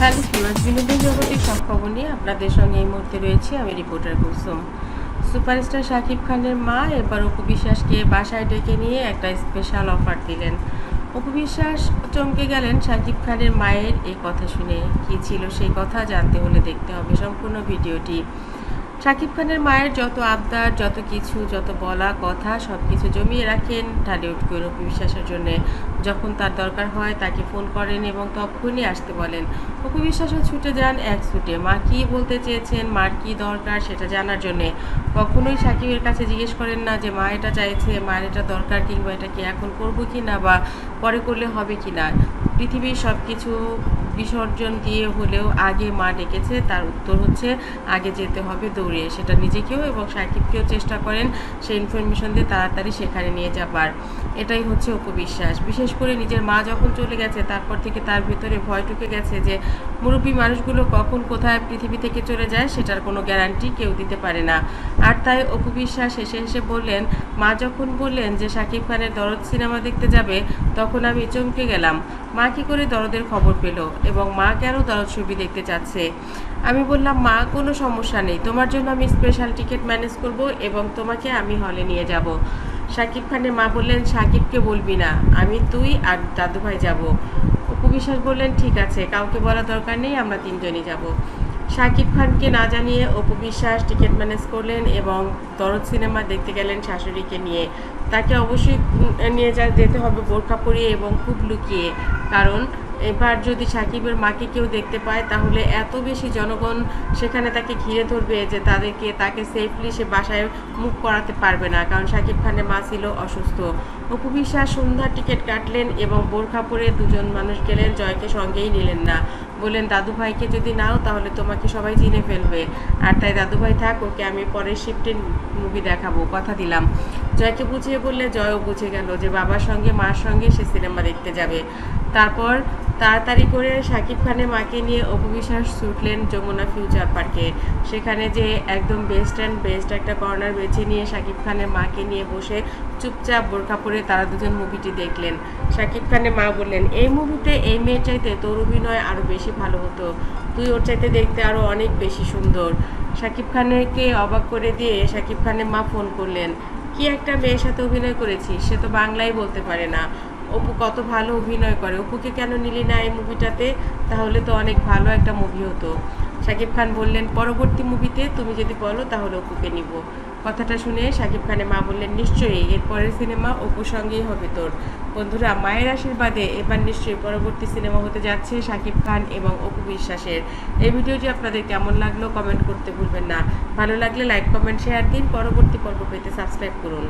Hello viewers বিনোদন জগতের সব খবর নিয়ে আপনাদের সঙ্গে এই মুহূর্তে রয়েছে। আমি রিপোর্টার কুসুম। সুপারস্টার শাকিব খানের মা এবার অপু বিশ্বাসকে বাসায় ডেকে নিয়ে একটা স্পেশাল অফার দিলেন। অপু বিশ্বাস চমকে গেলেন শাকিব খানের মায়ের এই কথা শুনে। কি ছিল সেই কথা জানতে হলে দেখতে হবে সম্পূর্ণ ভিডিওটি। শাকিব খানের মায়ের যত আবদার, যত কিছু, যত বলা কথা সব কিছু জমিয়ে রাখেন ঢালিউড অপু বিশ্বাসের জন্যে। যখন তার দরকার হয় তাকে ফোন করেন এবং তখনই আসতে বলেন। অপু বিশ্বাসও ছুটে যান এক ছুটে। মা কী বলতে চেয়েছেন, মার কী দরকার সেটা জানার জন্যে। কখনোই সাকিবের কাছে জিজ্ঞেস করেন না যে মা এটা চাইছে, মায়ের এটা দরকার কিংবা এটা কি এখন করব কি না বা পরে করলে হবে কি না পৃথিবীর সব কিছু বিসর্জন দিয়ে হলেও আগে মা ডেকেছে, তার উত্তর হচ্ছে আগে যেতে হবে দৌড়ে। সেটা নিজেকেও এবং সাকিবকেও চেষ্টা করেন সেই ইনফরমেশন দিয়ে তাড়াতাড়ি সেখানে নিয়ে যাবার। এটাই হচ্ছে অপবিশ্বাস। বিশেষ করে নিজের মা যখন চলে গেছে, তারপর থেকে তার ভিতরে ভয় ঢুকে গেছে যে মুরব্বী মানুষগুলো কখন কোথায় পৃথিবী থেকে চলে যায়, সেটার কোনো গ্যারান্টি কেউ দিতে পারে না। আর তাই অপবিশ্বাস এসে এসে বললেন, মা যখন বললেন যে শাকিব খানের দরদ সিনেমা দেখতে যাবে, তখন আমি চমকে গেলাম। মা কি করে দরদের খবর পেল এবং মা কেন দরদ ছবি দেখতে চাচ্ছে? আমি বললাম, মা, কোনো সমস্যা নেই। তোমার জন্য আমি স্পেশাল টিকিট ম্যানেজ করব এবং তোমাকে আমি হলে নিয়ে যাব। শাকিব খানের মা বললেন শাকিবকে বলবি না, আমি তুই আর দাদুভাই যাব। অপু বিশ্বাস বললেন, ঠিক আছে, কাউকে বলা দরকার নেই, আমরা তিনজনই যাব। শাকিব খানকে না জানিয়ে অপু বিশ্বাস টিকিট ম্যানেজ করলেন এবং দরদ সিনেমা দেখতে গেলেন শাশুড়িকে নিয়ে। তাকে অবশ্যই নিয়ে যা, যেতে হবে বোরখা পরিয়ে এবং খুব লুকিয়ে। কারণ এবার যদি সাকিবের মাকে কেউ দেখতে পায়, তাহলে এত বেশি জনগণ সেখানে তাকে ঘিরে ধরবে যে তাদেরকে, তাকে সেফলি সে বাসায় মুখ করাতে পারবে না। কারণ সাকিব খানের মা ছিল অসুস্থ। অপু বিশ্বাস সন্ধ্যার টিকিট কাটলেন এবং বোরখা পরে দুজন মানুষ গেলেন জয়কে সঙ্গেই নিলেন না। বললেন দাদু ভাইকে যদি নাও, তাহলে তোমাকে সবাই চিনে ফেলবে। আর তাই দাদু ভাই থাক, ওকে আমি পরের শিফটে মুভি দেখাবো। কথা দিলাম। জয়কে বুঝিয়ে বললে, জয়ও বুঝে গেল যে বাবার সঙ্গে, মার সঙ্গে সে সিনেমা দেখতে যাবে। তারপর তাড়াতাড়ি করে শাকিব খানের মাকে নিয়ে অপবিশ্বাস ছুটলেন যমুনা ফিউচার পার্কে। সেখানে যে একদম বেস্ট অ্যান্ড বেস্ট একটা কর্নার বেছে নিয়ে শাকিব খানের মাকে নিয়ে বসে চুপচাপ বোরখা পরে তারা দুজন মুভিটি দেখলেন। শাকিব খানের মা বললেন, এই মুভিতে এই মেয়ের চাইতে তোর অভিনয় আরও বেশি ভালো হতো। তুই ওর চাইতে দেখতে আরও অনেক বেশি সুন্দর। শাকিব খানেরকে অবাক করে দিয়ে শাকিব খানের মা ফোন করলেন, কি একটা মেয়ের সাথে অভিনয় করেছিস? সে তো বাংলাই বলতে পারে না। অপু কত ভালো অভিনয় করে। অপুকে কেন নিলি না এই মুভিটাতে? তাহলে তো অনেক ভালো একটা মুভি হতো। শাকিব খান বললেন, পরবর্তী মুভিতে তুমি যদি বলো, তাহলে অপুকে নিব। কথাটা শুনে শাকিব খানের মা বললেন, নিশ্চয়ই, এরপরের সিনেমা অপুর সঙ্গেই হবে তোর। বন্ধুরা, মায়ের আশীর্বাদে এবার নিশ্চয়ই পরবর্তী সিনেমা হতে যাচ্ছে শাকিব খান এবং অপু বিশ্বাসের। এই ভিডিওটি আপনাদের কেমন লাগল কমেন্ট করতে ভুলবেন না। ভালো লাগলে লাইক, কমেন্ট, শেয়ার দিন। পরবর্তী পর্ব পেতে সাবস্ক্রাইব করুন।